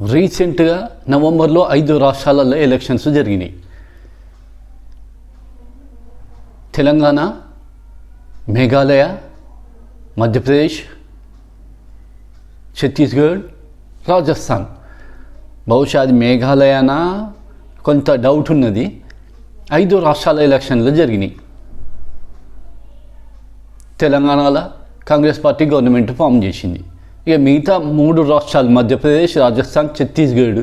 రీసెంట్గా నవంబర్లో ఐదు రాష్ట్రాలలో ఎలక్షన్స్ జరిగినాయి. తెలంగాణ మేఘాలయ మధ్యప్రదేశ్ ఛత్తీస్గఢ్ రాజస్థాన్. బహుశా అది మేఘాలయనా? కొంత డౌట్ ఉన్నది. ఐదు రాష్ట్రాల ఎలక్షన్లు జరిగినాయి. తెలంగాణలో కాంగ్రెస్ పార్టీ గవర్నమెంట్ ఫామ్ చేసింది. ఇక మిగతా మూడు రాష్ట్రాలు Madhya Pradesh Rajasthan Chhattisgarh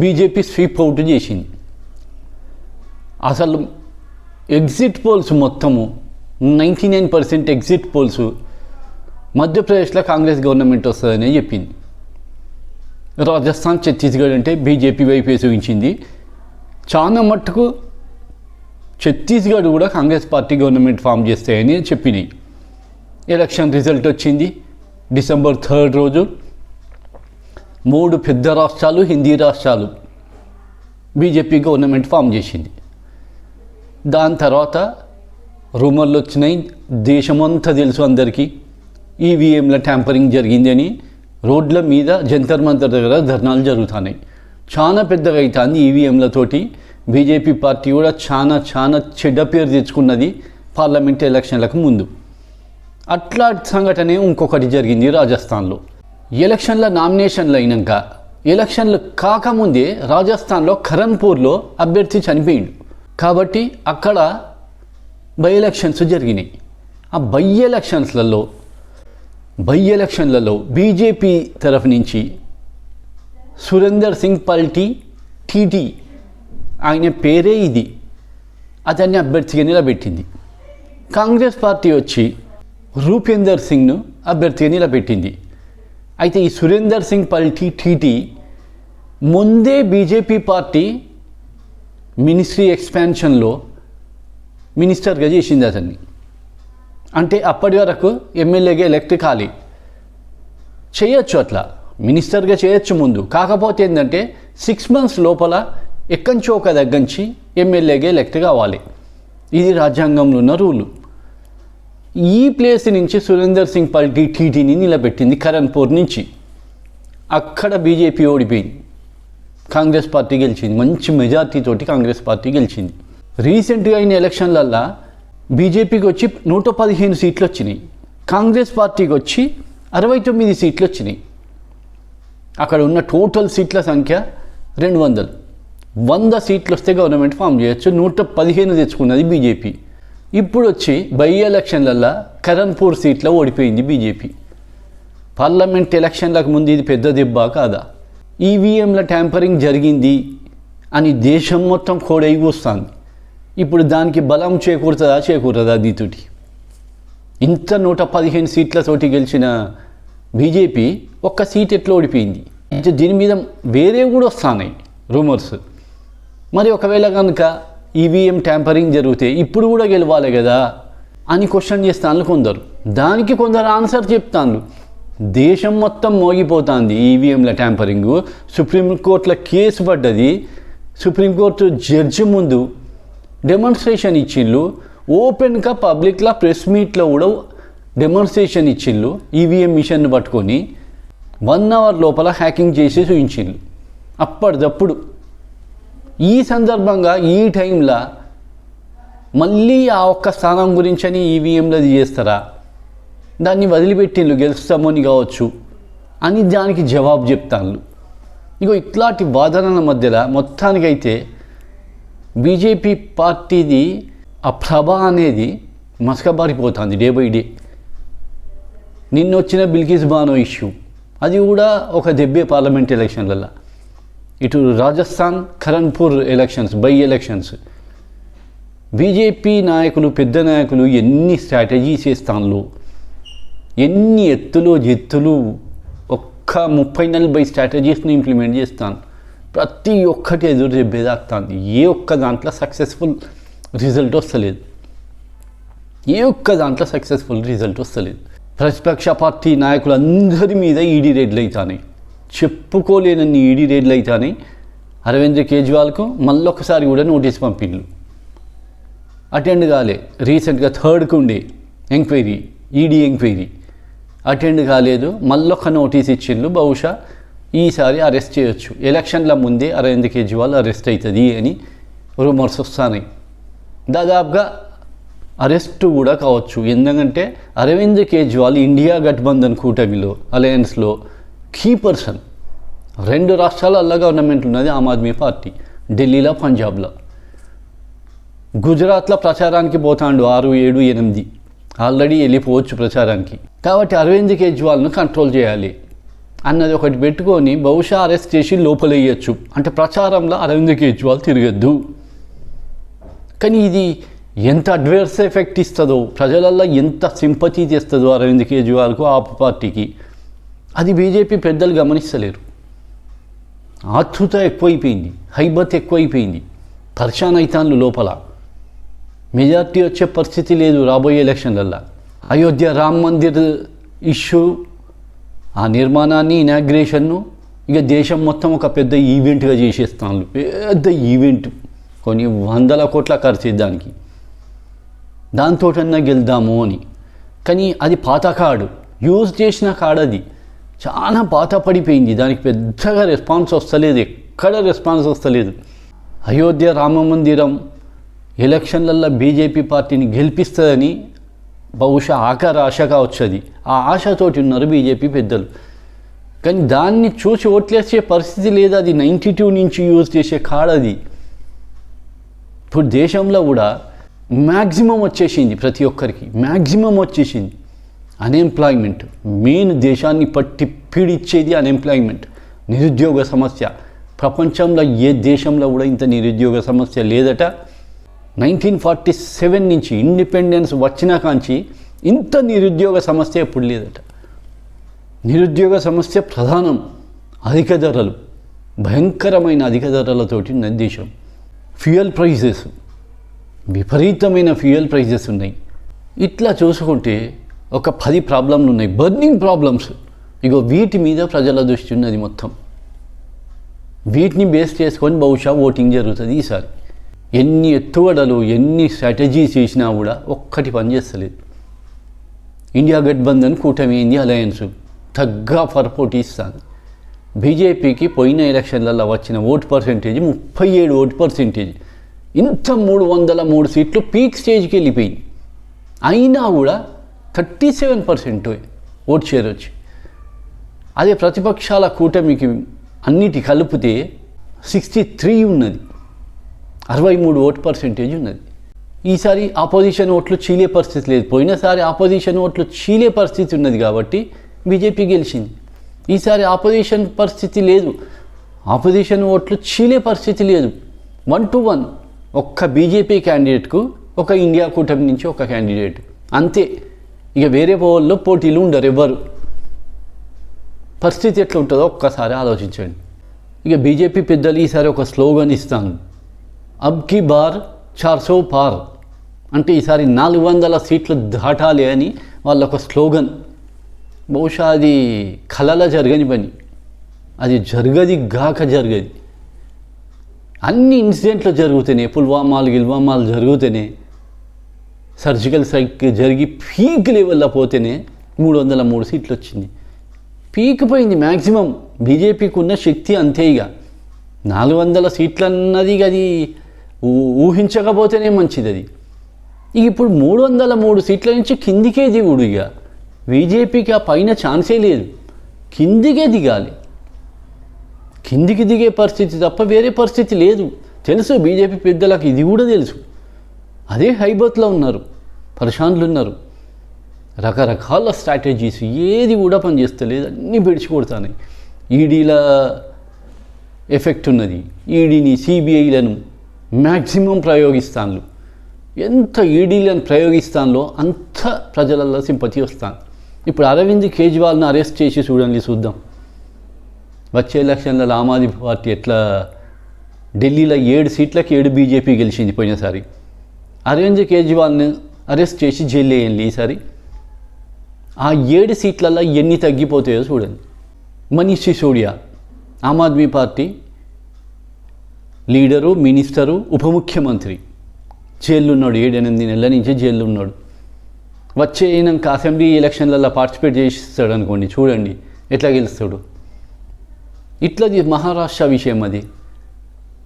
BJP sweep out చేసింది. అసలు ఎగ్జిట్ పోల్స్ మొత్తము ninety nine percent exit polls మధ్యప్రదేశ్లో కాంగ్రెస్ గవర్నమెంట్ వస్తుందని చెప్పింది. రాజస్థాన్ ఛత్తీస్గఢ్ అంటే బీజేపీ వైపు చూపించింది. చాలా మట్టుకు ఛత్తీస్గఢ్ కూడా కాంగ్రెస్ పార్టీ గవర్నమెంట్ ఫామ్ చేస్తాయని చెప్పినాయి. ఎలక్షన్ రిజల్ట్ వచ్చింది. డిసెంబర్ థర్డ్ రోజు మూడు పెద్ద రాష్ట్రాలు హిందీ రాష్ట్రాలు బీజేపీ గవర్నమెంట్ ఫామ్ చేసింది. దాని తర్వాత రూమర్లు వచ్చినాయి. దేశమంతా తెలుసు అందరికీ. ఈవీఎంల ట్యాంపరింగ్ జరిగిందని రోడ్ల మీద జంతర్ మంతర్ దగ్గర ధర్నాలు జరుగుతున్నాయి. చాలా పెద్దగా అవుతుంది ఈవీఎంలతోటి బీజేపీ పార్టీ కూడా చాలా చాలా చెడ్డ పేరు తెచ్చుకున్నది పార్లమెంట్ ఎలక్షన్లకు ముందు. అట్లాంటి సంఘటనే ఇంకొకటి జరిగింది రాజస్థాన్లో. ఎలక్షన్ల నామినేషన్లు అయినాక ఎలక్షన్లు కాకముందే రాజస్థాన్లో ఖరన్పూర్లో అభ్యర్థి చనిపోయిండు. కాబట్టి అక్కడ బై ఎలక్షన్స్ జరిగినాయి. ఆ బై ఎలక్షన్స్లలో బై ఎలక్షన్లలో బీజేపీ తరఫు నుంచి సురేందర్ సింగ్ పల్టీ టీటీ ఆయన పేరే ఇది. అతన్ని అభ్యర్థిగా నిలబెట్టింది. కాంగ్రెస్ పార్టీ వచ్చి రూపేందర్ సింగ్ను అభ్యర్థిగా నిలబెట్టింది. అయితే ఈ సురేందర్ సింగ్ పల్టీ టీటీ ముందే బీజేపీ పార్టీ మినిస్ట్రీ ఎక్స్పాన్షన్లో మినిస్టర్గా చేసింది అతన్ని. అంటే అప్పటి వరకు ఎమ్మెల్యేగా ఎలక్ట్ కాలి. చేయొచ్చు అట్లా. మినిస్టర్గా చేయొచ్చు ముందు. కాకపోతే ఏంటంటే సిక్స్ మంత్స్ లోపల ఎక్కంచో ఒక దగ్గరించి ఎమ్మెల్యేగా ఎలక్ట్ కావాలి. ఇది రాజ్యాంగంలో ఉన్న రూలు. ఈ ప్లేస్ నుంచి సురేందర్ సింగ్ పల్టీ టీటీని నిలబెట్టింది కరణ్పూర్ నుంచి. అక్కడ బీజేపీ ఓడిపోయింది. కాంగ్రెస్ పార్టీ గెలిచింది. మంచి మెజార్టీతోటి కాంగ్రెస్ పార్టీ గెలిచింది. రీసెంట్గా అయిన ఎలక్షన్లల్లో బీజేపీకి వచ్చి నూట పదిహేను సీట్లు వచ్చినాయి. కాంగ్రెస్ పార్టీకి వచ్చి అరవై తొమ్మిది సీట్లు వచ్చినాయి. అక్కడ ఉన్న టోటల్ సీట్ల సంఖ్య రెండు వందలు. వంద సీట్లు వస్తే గవర్నమెంట్ ఫామ్ చేయొచ్చు. నూట పదిహేను తెచ్చుకున్నది బీజేపీ. ఇప్పుడు వచ్చి బై ఎలక్షన్లల్లో కరణ్పూర్ సీట్లో ఓడిపోయింది బీజేపీ పార్లమెంట్ ఎలక్షన్లకు ముందు ఇది పెద్ద దెబ్బ కాదా? ఈవీఎంల ట్యాంపరింగ్ జరిగింది అని దేశం మొత్తం కోడై కూస్తుంది ఇప్పుడు దానికి బలం చేకూరుతుందా చేకూరదా దీతోటి ఇంత నూట పదిహేను సీట్లతోటి గెలిచిన బీజేపీ ఒక్క సీట్ ఎట్లా ఓడిపోయింది. దీని మీద వేరే కూడా వస్తున్నాయి రూమర్స్. మరి ఒకవేళ కనుక ఈవీఎం ట్యాంపరింగ్ జరిగితే ఇప్పుడు కూడా గెలవాలి కదా అని క్వశ్చన్ చేస్తాను కొందరు. దానికి కొందరు ఆన్సర్ చెప్తాను దేశం మొత్తం మోగిపోతుంది ఈవీఎంల ట్యాంపరింగ్ సుప్రీంకోర్టులో కేసు పడ్డది. సుప్రీంకోర్టు జడ్జి ముందు డెమాన్స్ట్రేషన్ ఇచ్చిళ్ళు ఓపెన్గా పబ్లిక్లో ప్రెస్ మీట్లో కూడా డెమాన్స్ట్రేషన్ ఇచ్చిళ్ళు ఈవీఎం మిషన్ను పట్టుకొని వన్ అవర్ లోపల హ్యాకింగ్ చేసి చూపించిండ్రు అప్పటిదప్పుడు ఈ సందర్భంగా ఈ టైంలో మళ్ళీ ఆ ఒక్క స్థానం గురించి అని ఈవీఎంలో చేస్తారా దాన్ని వదిలిపెట్టిండ్రు గెలుస్తామని కావచ్చు అని దానికి జవాబు చెప్తాను ఇగో ఇట్లాంటి వాదనల మధ్యలో మొత్తానికైతే బీజేపీ పార్టీది ఆ ప్రభ అనేది మసకబారిపోతుంది డే బై డే. నిన్న వచ్చిన బిల్కిస్ బానో ఇష్యూ అది కూడా ఒక దెబ్బే పార్లమెంట్ ఎలక్షన్లలో ఇటు Rajasthan Karanpur elections by elections BJP నాయకులు పెద్ద నాయకులు ఎన్ని స్ట్రాటజీస్ చేస్తాను ఎన్ని ఎత్తులు జెత్తులు? ఒక్క ముప్పై నలభై స్ట్రాటజీస్ని ఇంప్లిమెంట్ చేస్తాను. ప్రతి ఒక్కటి ఎదురు దెబ్బేదాకుతాను ఏ ఒక్క దాంట్లో సక్సెస్ఫుల్ రిజల్ట్ వస్తలేదు. ఏ ఒక్క దాంట్లో సక్సెస్ఫుల్ రిజల్ట్ వస్తలేదు. ప్రతిపక్ష పార్టీ నాయకులందరి మీద ఈడీ రేడ్లు అవుతాయి చెప్పుకోలేనన్ని ఈడీ రేడ్లు అవుతాయి అరవింద్ కేజ్రీవాల్కు మళ్ళొకసారి కూడా నోటీస్ పంపిండ్లు అటెండ్ కాలే. రీసెంట్గా థర్డ్కి ఉండే ఎంక్వైరీ ఈడీ ఎంక్వైరీ. అటెండ్ కాలేదు. మళ్ళొక నోటీస్ ఇచ్చిండ్రు బహుశా ఈసారి అరెస్ట్ చేయొచ్చు. ఎలక్షన్ల ముందే అరవింద్ కేజ్రీవాల్ అరెస్ట్ అవుతుంది అని రూమర్స్ వస్తున్నాయి దాదాపుగా అరెస్ట్ కూడా కావచ్చు. ఎందుకంటే అరవింద్ కేజ్రీవాల్ ఇండియా గఠబంధన్ కూటమిలో అలయన్స్లో కీ పర్సన్ రెండు రాష్ట్రాలల్లో గవర్నమెంట్ ఉన్నది ఆమ్ ఆద్మీ పార్టీ ఢిల్లీలో పంజాబ్లో. గుజరాత్లో ప్రచారానికి పోతాండు ఆరు ఏడు ఎనిమిది. ఆల్రెడీ వెళ్ళిపోవచ్చు ప్రచారానికి. కాబట్టి అరవింద్ కేజ్రీవాల్ను కంట్రోల్ చేయాలి. అన్నది ఒకటి పెట్టుకొని బహుశా అరెస్ట్ చేసి లోపలేయచ్చు. అంటే ప్రచారంలో అరవింద్ కేజ్రీవాల్ తిరగద్దు. కానీ ఇది ఎంత అడ్వర్స్ ఎఫెక్ట్ ఇస్తుందో ప్రజలల్లో ఎంత సింపతి తెస్తుందో అరవింద్ కేజ్రీవాల్కు ఆప్ పార్టీకి. అది బీజేపీ పెద్దలు గమనిస్తలేరు. ఆతృత ఎక్కువైపోయింది హైబత్ ఎక్కువైపోయింది. పర్షాన్ అయితాన్లు లోపల. మెజార్టీ వచ్చే పరిస్థితి లేదు రాబోయే ఎలక్షన్లల్లో. అయోధ్య రామ్ మందిర్ ఇష్యూ ఆ నిర్మాణాన్ని ఇనాగ్రేషన్ను ఇక దేశం మొత్తం ఒక పెద్ద ఈవెంట్గా చేసేస్తాను పెద్ద ఈవెంట్. కొన్ని వందల కోట్ల ఖర్చు దానికి. దాంతోటన్నా గెలుద్దాము అని. కానీ అది పాత కార్డు యూజ్ చేసిన కార్డు అది చాలా బాధపడిపోయింది దానికి పెద్దగా రెస్పాన్స్ వస్తలేదు. ఎక్కడ రెస్పాన్స్ వస్తలేదు. అయోధ్య రామ మందిరం ఎలక్షన్లల్లో బీజేపీ పార్టీని గెలిపిస్తుందని బహుశా ఆకార ఆశగా వచ్చేది. ఆ ఆశతోటి ఉన్నారు బీజేపీ పెద్దలు. కానీ దాన్ని చూసి ఓట్లేసే పరిస్థితి లేదు అది. నైంటీ టూ నుంచి యూజ్ చేసే కాడ అది. ఇప్పుడు దేశంలో కూడా మ్యాక్సిమం వచ్చేసింది ప్రతి ఒక్కరికి. మ్యాక్సిమం వచ్చేసింది. అన్ఎంప్లాయ్మెంట్ మెయిన్ దేశాన్ని పట్టి పీడిచ్చేది అన్ఎంప్లాయ్మెంట్ నిరుద్యోగ సమస్య. ప్రపంచంలో ఏ దేశంలో కూడా ఇంత నిరుద్యోగ సమస్య లేదట. నైన్టీన్ ఫార్టీ సెవెన్ నుంచి ఇండిపెండెన్స్ వచ్చినా కాంచి ఇంత నిరుద్యోగ సమస్య ఎప్పుడు లేదట. నిరుద్యోగ సమస్య ప్రధానం అధిక ధరలు. భయంకరమైన అధిక ధరలతోటి దేశం. ఫ్యూయల్ ప్రైజెస్ విపరీతమైన ఫ్యూయల్ ప్రైజెస్ ఉన్నాయి. ఇట్లా చూసుకుంటే ఒక పది ప్రాబ్లంలు ఉన్నాయి. Burning problems. ఇగో వీటి మీద ప్రజల దృష్టి ఉన్నది మొత్తం. వీటిని బేస్ చేసుకొని బహుశా ఓటింగ్ జరుగుతుంది ఈసారి. ఎన్ని ఎత్తుగడలు ఎన్ని స్ట్రాటజీస్ చేసినా కూడా ఒక్కటి పనిచేస్తలేదు ఇండియా గట్బంధన్ కూటమి ఇండియా అలయన్స్. తగ్గ పర్పోటీ ఇస్తాను బీజేపీకి పోయిన ఎలక్షన్లలో వచ్చిన ఓటు పర్సెంటేజ్ ముప్పై ఏడు ఓటు పర్సెంటేజ్. ఇంత మూడు వందల మూడు సీట్లు పీక్ స్టేజ్కి వెళ్ళిపోయింది. అయినా కూడా thirty seven percent vote share వచ్చి. అదే ప్రతిపక్షాల కూటమికి అన్నిటి కలిపితే సిక్స్టీ త్రీ ఉన్నది. అరవై మూడు ఓటు పర్సెంటేజ్ ఉన్నది. ఈసారి ఆపోజిషన్ ఓట్లు చీలే పరిస్థితి లేదు. పోయినసారి ఆపోజిషన్ ఓట్లు చీలే పరిస్థితి ఉన్నది కాబట్టి బీజేపీ గెలిచింది. ఈసారి ఆపోజిషన్ పరిస్థితి లేదు. ఆపోజిషన్ ఓట్లు చీలే పరిస్థితి లేదు. వన్ టు వన్ ఒక్క బీజేపీ క్యాండిడేట్కు ఒక ఇండియా కూటమి నుంచి ఒక క్యాండిడేట్. అంతే. ఇక వేరే పోల్లో పోటీలు ఉండరు ఎవ్వరు. పరిస్థితి ఎట్లా ఉంటుందో ఒక్కసారి ఆలోచించండి. ఇక బీజేపీ పెద్దలు ఈసారి ఒక స్లోగన్ ఇస్తాను. అబ్కి బార్ చార్సో పార్. అంటే ఈసారి నాలుగు వందల సీట్లు దాటాలి అని వాళ్ళ ఒక స్లోగన్. బహుశా అది కలల జరగని పని. అది జరగది గాక జరగది. అన్ని ఇన్సిడెంట్లు జరుగుతున్నాయి పుల్వామాలు గిల్వామాలు జరుగుతూనే సర్జికల్ స్ట్రైక్ జరిగి పీక్ లెవెల్లో పోతేనే మూడు వందల మూడు సీట్లు వచ్చింది పీక్ పోయింది మ్యాక్సిమం బీజేపీకి ఉన్న శక్తి అంతే ఇక నాలుగు వందల సీట్లు అన్నది అది ఊహించకపోతేనే మంచిది అది ఇక ఇప్పుడు మూడు వందల మూడు సీట్ల నుంచి కిందికే దిగుడు ఇక బీజేపీకి ఆ పైన ఛాన్సే లేదు. కిందికే దిగాలి. కిందికి దిగే పరిస్థితి తప్ప వేరే పరిస్థితి లేదు. తెలుసు బీజేపీ పెద్దలకు ఇది కూడా తెలుసు. అదే హైబత్లో ఉన్నారు. పరిశాంతులు ఉన్నారు. రకరకాల స్ట్రాటజీస్ ఏది కూడా పనిచేస్తలేదు అన్నీ పెడిచి ఈడీల ఎఫెక్ట్ ఉన్నది. ఈడీని సిబిఐలను మ్యాక్సిమం ప్రయోగిస్తాను ఎంత ఈడీలను ప్రయోగిస్తానో అంత ప్రజలలో సింపతి వస్తాను ఇప్పుడు అరవింద్ కేజ్రీవాల్ని అరెస్ట్ చేసి చూడండి చూద్దాం. వచ్చే ఎలక్షన్లలో ఆమ్ ఆద్మీ పార్టీ ఎట్లా ఢిల్లీలో ఏడు సీట్లకి ఏడు బీజేపీ గెలిచింది పోయినసారి. అరవింద్ కేజ్రీవాల్ని అరెస్ట్ చేసి జైలు వేయండి ఈసారి. ఆ ఏడు సీట్లలో ఎన్ని తగ్గిపోతాయో చూడండి. Manish Sisodia Aam Aadmi party leader minister ఉప ముఖ్యమంత్రి. జైల్లో ఉన్నాడు ఏడెనిమిది నెలల నుంచి జైల్లో ఉన్నాడు వచ్చే అయినాక అసెంబ్లీ ఎలక్షన్లలో పార్టిసిపేట్ చేస్తాడు అనుకోండి చూడండి ఎట్లా గెలుస్తాడు. ఇట్లాది మహారాష్ట్ర విషయం అది.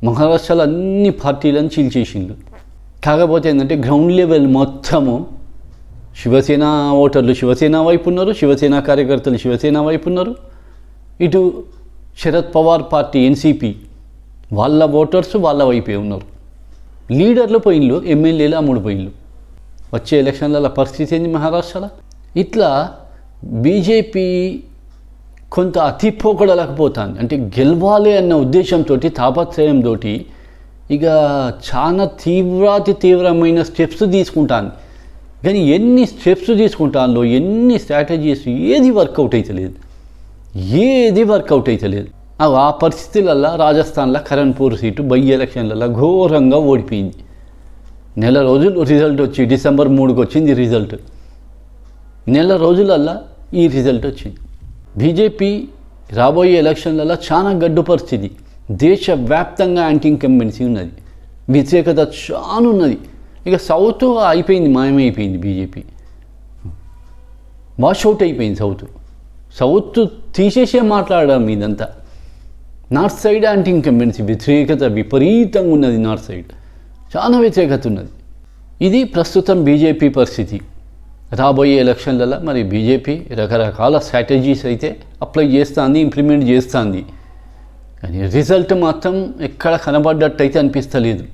మహారాష్ట్రలో అన్ని పార్టీలను చీల్చేసిండు. కాకపోతే ఏంటంటే గ్రౌండ్ లెవెల్ మొత్తము శివసేన ఓటర్లు శివసేన వైపు ఉన్నారు శివసేన కార్యకర్తలు శివసేన వైపు ఉన్నారు. ఇటు శరద్ పవార్ పార్టీ ఎన్సీపీ వాళ్ళ ఓటర్స్ వాళ్ళ వైపే ఉన్నారు. లీడర్లు పోయిన్లు ఎమ్మెల్యేలు అమ్ముడు పోయిన్లు. వచ్చే ఎలక్షన్ల పరిస్థితి ఏంది మహారాష్ట్రలో? ఇట్లా బీజేపీ కొంత అతిపోకడలేకపోతుంది. అంటే గెలవాలి అన్న ఉద్దేశంతో తాపత్రయంతో ఇక చాలా తీవ్రాతి తీవ్రమైన స్టెప్స్ తీసుకుంటాను కానీ ఎన్ని స్టెప్స్ తీసుకుంటాను ఎన్ని స్ట్రాటజీస్ ఏది వర్కౌట్ అవుతలేదు ఏది వర్కౌట్ అవుతలేదు ఆ ఆ పరిస్థితులల్లో రాజస్థాన్లో కరణ్పూర్ సీటు బై ఎలక్షన్లలో ఘోరంగా ఓడిపోయింది. నెల రోజులు రిజల్ట్ వచ్చి డిసెంబర్ మూడుకి వచ్చింది రిజల్ట్ నెల రోజులల్లా ఈ రిజల్ట్ వచ్చింది. బీజేపీ రాబోయే ఎలక్షన్లలో చాలా గడ్డు పరిస్థితి దేశవ్యాప్తంగా యాంటీ ఇన్కంబెన్సీ ఉన్నది. వ్యతిరేకత చాలా ఉన్నది ఇక సౌత్ అయిపోయింది మాయమైపోయింది బీజేపీ వాష్ అయిపోయింది సౌత్ సౌత్ తీసేసే మాట్లాడడం ఇదంతా. నార్త్ సైడ్ యాంటీ ఇన్కంబెన్సీ వ్యతిరేకత విపరీతంగా ఉన్నది నార్త్ సైడ్ చాలా వ్యతిరేకత ఉన్నది. ఇది ప్రస్తుతం బీజేపీ పరిస్థితి. రాబోయే ఎలక్షన్లలో మరి బీజేపీ రకరకాల స్ట్రాటజీస్ అయితే అప్లై చేస్తుంది ఇంప్లిమెంట్ చేస్తుంది. కానీ రిజల్ట్ మాత్రం ఎక్కడ కనబడ్డట్టయితే అనిపిస్తలేదు.